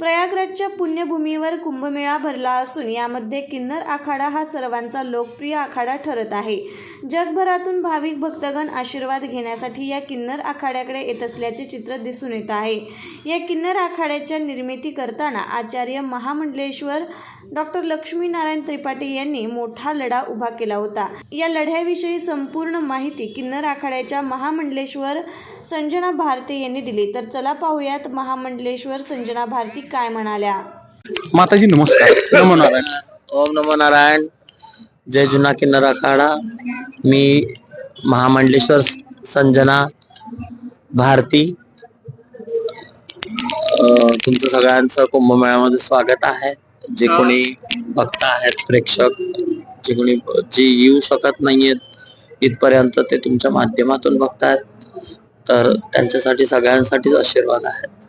प्रयागराजच्या पुण्यभूमीवर कुंभमेळा भरला असून यामध्ये किन्नर आखाडा हा सर्वांचा लोकप्रिय आखाडा ठरत आहे. जगभरातून भाविक भक्तगण आशीर्वाद घेण्यासाठी या किन्नर आखाड्याकडे येत असल्याचे चित्र दिसून येत आहे. या किन्नर आखाड्याच्या निर्मिती करताना आचार्य महामंडलेश्वर डॉक्टर लक्ष्मीनारायण त्रिपाठी यांनी मोठा लढा उभा केला होता. या लढ्याविषयी संपूर्ण माहिती किन्नर आखाड्याच्या महामंडलेश्वर संजना भारती यांनी दिली. तर चला पाहूयात महामंडलेश्वर संजना भारती काय म्हणाल्या? माताजी नमस्कार. नमो नारायण. ओम नमो नारायण. जय जुना किन्नर अखाडा मी महामंडलेश्वर संजना भारती. अं, तुमचं सगळ्यांचं कुंभमेळ्यामध्ये स्वागत आहे. जे कोणी भक्त आहेत प्रेक्षक जे कोणी जे येऊ शकत नाहीयेत इथपर्यंत ते तुमच्या माध्यमातून बघतायत. तर त्यांच्यासाठी सगळ्यांसाठीच आशीर्वाद आहेत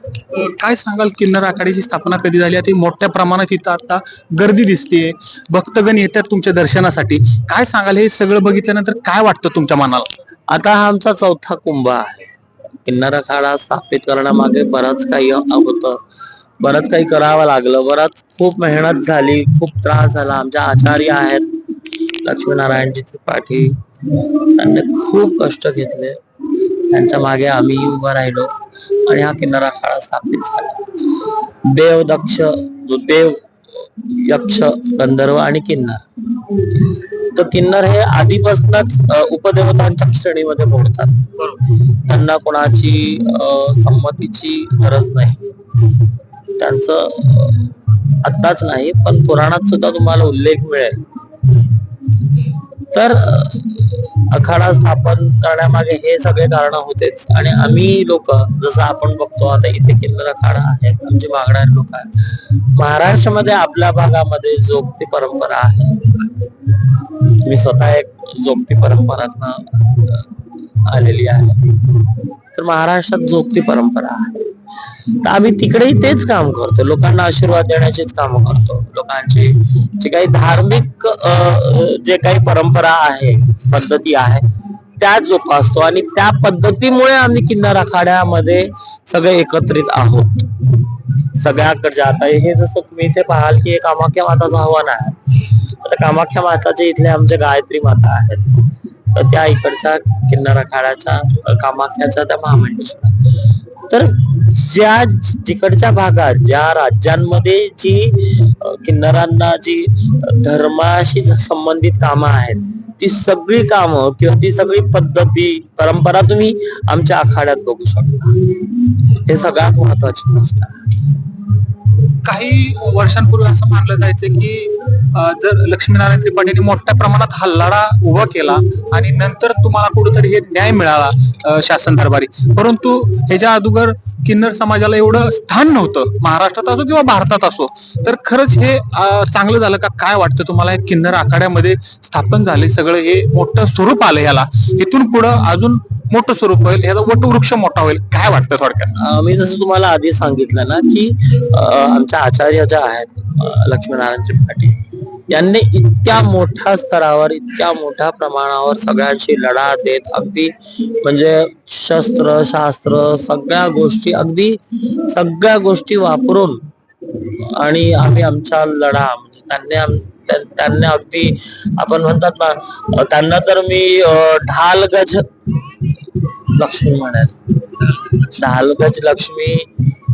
काय सांगाल? किन्नर आखाड्याची स्थापना कधी झाली? ती मोठ्या प्रमाणात इथं आता गर्दी दिसतेय. भक्तगण येतात तुमच्या दर्शनासाठी. काय सांगाल? हे सगळं बघितल्यानंतर काय वाटतं तुमच्या मनाला? आता हा आमचा चौथा कुंभ आहे. किन्नर अखाडा स्थापित करण्यामागे बराच काही होतं बरंच काही करावं लागलं. बराच खूप मेहनत झाली. खूप त्रास झाला. आमच्या आचार्य आहेत. लक्ष्मीनारायणजी त्रिपाठी. त्यांनी खूप कष्ट घेतले. त्यांच्या मागे आम्ही उभं राहिलो. आणि हा किन्नर अखाडा स्थापित झाला. देव दक्ष जो देव यक्ष गंधर्व आणि किन्नर. तर किन्नर हे आधीपासूनच उपदेवतांच्या श्रेणीमध्ये मोडतात. त्यांना कोणाची संमतीची गरज नाही. त्यांचं आत्ताच नाही पण पुराणात सुद्धा तुम्हाला उल्लेख मिळेल. तर अखाडा स्थापन करण्यामागे हे सगळे कारण होतेच. आणि आम्ही लोक जसं आपण बघतो आता इथे किल्लर अखाडा आहेत आमचे वागणारे लोक आहेत. महाराष्ट्रामध्ये आपल्या भागामध्ये जोगती परंपरा आहे. मी स्वतः एक जोगती परंपरातनं आलेली आहे. तर महाराष्ट्रात जोगती परंपरा आहे. तर आम्ही तिकडेही तेच काम करतो. लोकांना आशीर्वाद देण्याचेच काम करतो. लोकांची जे काही धार्मिक जे काही परंपरा आहे पद्धती आहे त्या जोपासतो आणि त्या पद्धतीमुळे आम्ही किन्नर आखाड्यामध्ये सगळे एकत्रित आहोत. सगळ्याकडच्या आता हे जसं तुम्ही इथे पाहाल की हे कामाख्या माताचं आव्हान आहे. आता कामाख्या माताचे इथले आमचे गायत्री माता आहेत. तर त्या इकडच्या किन्नर आखाड्याच्या कामाख्याच्या त्या महामंडेश्वर तर ज्या तिकडच्या भागात ज्या राज्यांमध्ये जी किन्नरांना जी धर्माशी संबंधित कामं आहेत ती सगळी कामं किंवा ती सगळी पद्धती परंपरा तुम्ही आमच्या आखाड्यात बघू शकता. हे सगळ्यात महत्वाची गोष्ट आहे. काही वर्षांपूर्वी असं मानलं जायचं की जर लक्ष्मीनारायण त्रिपाठीने मोठ्या प्रमाणात हा लढा उभा केला आणि नंतर तुम्हाला कुठेतरी हे न्याय मिळाला शासन दरबारी. परंतु ह्याच्या अगोदर किन्नर समाजाला एवढं स्थान नव्हतं महाराष्ट्रात असो किंवा भारतात असो तर खरंच हे चांगलं झालं का काय वाटतं तुम्हाला? हे किन्नर आखाड्यामध्ये स्थापन झाले सगळं हे मोठं स्वरूप आलं याला. इथून पुढं अजून मोठं स्वरूप होईल ह्याचा वटवृक्ष मोठा होईल काय वाटतं थोडक्यात? मी जसं तुम्हाला आधी सांगितलं ना की आमच्या आचार्य ज्या आहेत लक्ष्मीनारायण त्रिपाठी यांनी इतक्या मोठ्या स्तरावर इतक्या मोठ्या प्रमाणावर सगळ्यांशी लढा देत अगदी म्हणजे शस्त्र शास्त्र सगळ्या गोष्टी अगदी सगळ्या गोष्टी वापरून आणि आम्ही आमचा लढा म्हणजे त्यांनी त्यांना त्यांनी अगदी आपण म्हणतात ना त्यांना तर मी ढाल गज लक्ष्मी म्हणेल ढालगज लक्ष्मी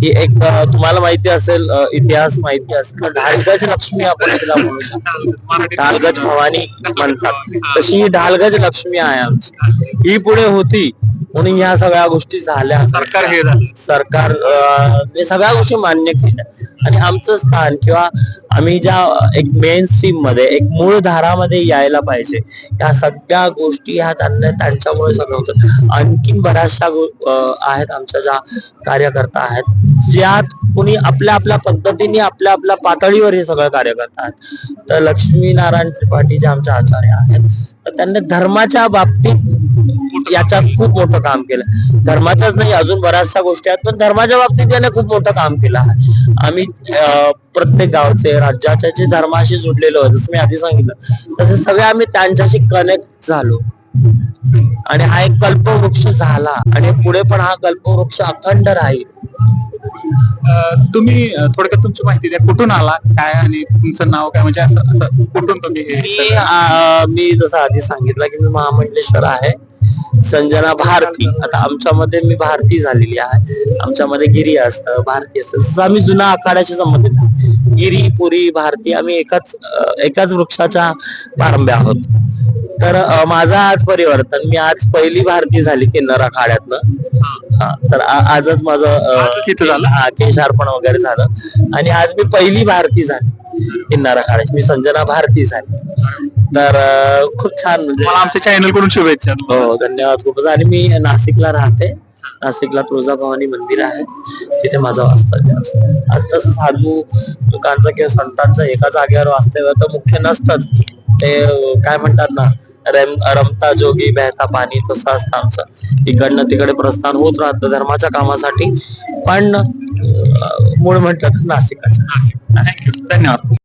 ही एक तुम्हाला माहिती असेल इतिहास माहिती असेल ढालगज लक्ष्मी आपण तिला म्हणू शकतो ढालगज भवानी म्हणतात. तशी ही ढालगज लक्ष्मी आहे आमची. ही पुढे होती म्हणून या सगळ्या गोष्टी झाल्या. सरकार हे सरकार सगळ्या गोष्टी मान्य केल्या. आणि आमचं स्थान किंवा आम्ही ज्या एक मेन स्ट्रीममध्ये एक मूळ धारामध्ये यायला पाहिजे या सगळ्या गोष्टी ह्या त्यांना त्यांच्यामुळे सगळं होतं. आणखीन बऱ्याचशा आहेत आमच्या ज्या कार्यकर्ता आहेत. ज्यात कुणी आपल्या आपल्या पद्धतीने आपल्या आपल्या पातळीवर हे सगळं कार्य करतात. तर लक्ष्मीनारायण त्रिपाठी जे आमच्या आचार्य आहेत तर त्यांनी धर्माच्या बाबतीत याच्यात खूप मोठं काम केलं. धर्माच्याच नाही अजून बऱ्याचशा गोष्टी आहेत पण धर्माच्या बाबतीत त्याने खूप मोठं काम केलं आहे. आम्ही प्रत्येक गावचे राज्याच्या जे धर्माशी जुडलेलो आहे, जसं मी आधी सांगितलं तसे सगळे आम्ही त्यांच्याशी कनेक्ट झालो. आणि हा एक कल्पवृक्ष झाला आणि पुढे पण हा कल्पवृक्ष अखंड राहील. तुम्ही थोडक्यात तुमची माहिती द्या. कुठून आला? काय आणि तुमचं नाव काय? म्हणजे असं असं कुठून तुम्ही मी जसं आधी सांगितलं की मी महामंडलेश्वर आहे. संजना भारती. आता आमच्यामध्ये मी भारती झालेली आहे. आमच्यामध्ये गिरी असतं भारती असतं. जसं आम्ही जुना आखाड्याशी संबंधित आहे. गिरी पुरी भारती आम्ही एकाच एकाच वृक्षाच्या पारंब्या आहोत. तर अ, माझं आज परिवर्तन मी आज पहिली भारती झाली किन्नर आखाड्यातनं हा तर आ- आजच माझं अ, आजच इथं झालं? हा, केशार्पण वगैरे झालं. आणि आज मी पहिली भारती झाली किन्नर आखाड्याची मी संजना भारती झाली. तर अ, खूप छान म्हणजे मला आमच्या चॅनलकडून शुभेच्छा. हो धन्यवाद खूपच. आणि मी नाशिकला राहते. नाशिकला तुळजाभवानी मंदिर आहे. तिथे माझं वास्तव्य असतं. आता तसं साधू लोकांचं किंवा संतांचं एका जागेवर वास्तव्य तर मुख्य नसतंच. ते काय म्हणतात ना रम रमता जोगी बहता पाणी तसं असतं आमचं. इकडनं तिकडे प्रस्थान होत राहतं धर्माच्या कामासाठी. पण मूळ म्हटलं तर नाशिकच. थँक्यू. धन्यवाद.